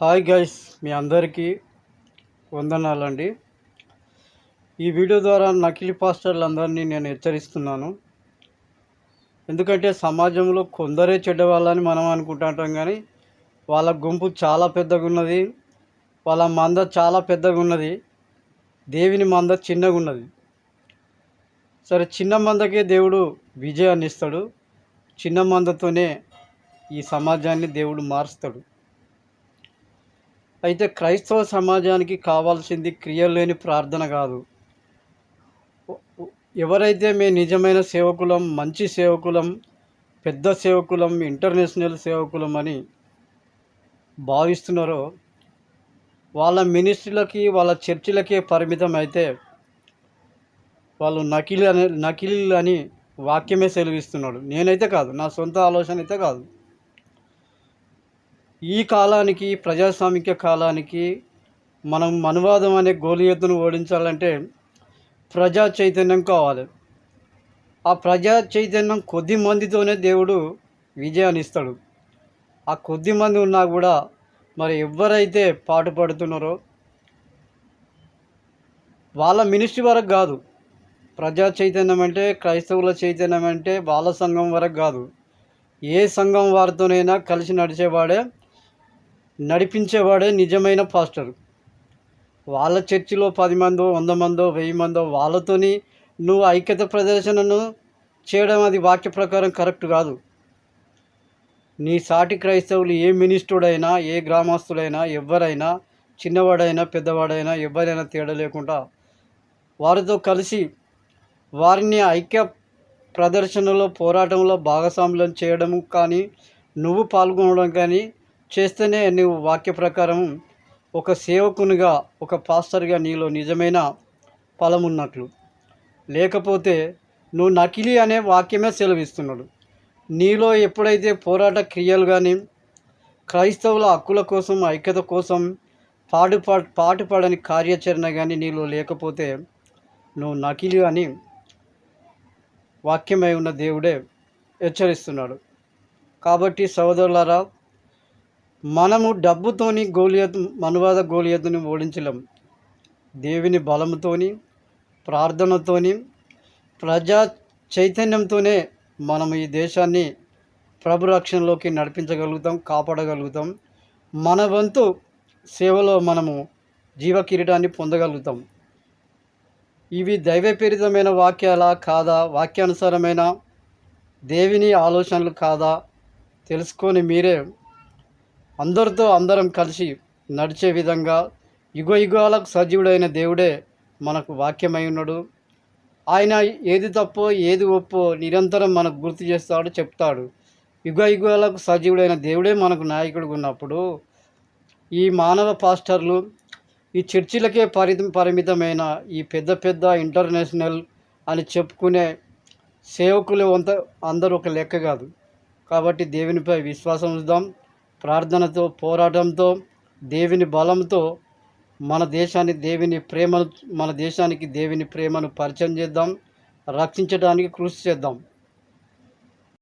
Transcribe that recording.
Hi guys మీ అందరికీ వందనాలండి. ఈ వీడియో ద్వారా నకిలీ పాస్టర్లందరినీ నేను హెచ్చరిస్తున్నాను. ఎందుకంటే సమాజంలో కొందరే చెడ్డవాళ్ళని మనం అనుకుంటుంటాం కానీ వాళ్ళ గుంపు చాలా పెద్దగా ఉన్నది వాళ్ళ మంద చాలా పెద్దగా ఉన్నది దేవుని మంద చిన్నగా ఉన్నది సరే చిన్న మందకే దేవుడు విజయాన్ని ఇస్తాడు చిన్న మందతోనే ఈ సమాజాన్ని దేవుడు మారుస్తాడు. అయితే క్రైస్తవ సమాజానికి కావాల్సింది క్రియలు లేని ప్రార్థన కాదు. ఎవరైతే మీ నిజమైన సేవకులం మంచి సేవకులం పెద్ద సేవకులం ఇంటర్నేషనల్ సేవకులం అని భావిస్తున్నారో వాళ్ళ మినిస్ట్రీలకి వాళ్ళ చర్చిలకే పరిమితం అయితే వాళ్ళు నకిలీ అని నకిలీలు అని వాక్యమే సెలవిస్తున్నాడు. నేనైతే కాదు నా సొంత ఆలోచన అయితే కాదు. ఈ కాలానికి ప్రజాస్వామిక కాలానికి మనం మనువాదం అనే గోలియత్తును ఓడించాలంటే ప్రజా చైతన్యం కావాలి. ఆ ప్రజా చైతన్యం కొద్ది మందితోనే దేవుడు విజయాన్ని ఇస్తాడు. ఆ కొద్ది మంది ఉన్నా కూడా మరి ఎవరైతే పాటు పడుతున్నారో వాళ్ళ మినిస్ట్రీ వరకు కాదు. ప్రజా చైతన్యం అంటే క్రైస్తవుల చైతన్యం అంటే వాళ్ళ సంఘం వరకు కాదు. ఏ సంఘం వారితోనైనా కలిసి నడిచేవాడే నడిపించేవాడే నిజమైన పాస్టర్. వాళ్ళ చర్చిలో పది మందో వంద మందో వెయ్యి మందో వాళ్ళతోని నువ్వు ఐక్యత ప్రదర్శనను చేయడం అది వాక్య ప్రకారం కరెక్ట్ కాదు. నీ సాటి క్రైస్తవులు ఏ మినిస్టరుడైనా ఏ గ్రామస్తుడైనా ఎవరైనా చిన్నవాడైనా పెద్దవాడైనా ఎవరైనా తేడా లేకుండా వారితో కలిసి వారిని ఐక్య ప్రదర్శనలో పోరాటంలో భాగస్వాములను చేయడం కానీ నువ్వు పాల్గొనడం కానీ చేస్తేనే నువ్వు వాక్య ప్రకారం ఒక సేవకునిగా ఒక పాస్టర్గా నీలో నిజమైన ఫలం ఉన్నట్లు లేకపోతే నువ్వు నకిలీ అనే వాక్యమే సెలవిస్తున్నాడు. నీలో ఎప్పుడైతే పోరాట క్రియలు కానీ క్రైస్తవుల హక్కుల కోసం ఐక్యత కోసం పాటుపా పాటుపడని కార్యాచరణ కానీ నీలో లేకపోతే నువ్వు నకిలీ అని వాక్యమై ఉన్న దేవుడే హెచ్చరిస్తున్నాడు. కాబట్టి సోదరులారా మనము డబ్బుతోని గోలియత్ మనువాద గోలియత్తుని ఓడించలేం. దేవుని బలంతోని ప్రార్థనతోని ప్రజా చైతన్యంతోనే మనం ఈ దేశాన్ని ప్రభు రక్షణలోకి నడిపించగలుగుతాం కాపాడగలుగుతాం. మన వంతు సేవలో మనము జీవ కిరీటాన్ని పొందగలుగుతాం. ఇవి దైవపీరితమైన వాక్యాల కాదా? వాక్యానుసారమైన దేవిని ఆలోచనలు కాదా? తెలుసుకొని మీరే అందరితో అందరం కలిసి నడిచే విధంగా యుగ యుగాలకు సజీవుడైన దేవుడే మనకు వాక్యమై ఉన్నాడు. ఆయన ఏది తప్పో ఏది ఒప్పో నిరంతరం మనకు గుర్తు చేస్తాడు చెప్తాడు. యుగ యుగాలకు సజీవుడైన దేవుడే మనకు నాయకుడు ఉన్నప్పుడు ఈ మానవ పాస్టర్లు ఈ చర్చిలకే పరిమితం పరిమితమైన ఈ పెద్ద పెద్ద ఇంటర్నేషనల్ అని చెప్పుకునే సేవకులు అంత అందరూ ఒక లెక్క కాదు. కాబట్టి దేవునిపై విశ్వాసం ఉంచుదాం. ప్రార్థనతో పోరాటంతో దేవుని బలంతో మన దేశాన్ని దేవుని ప్రేమను మన దేశానికి దేవుని ప్రేమను పరిచయం చేద్దాం రక్షించడానికి కృషి చేద్దాం.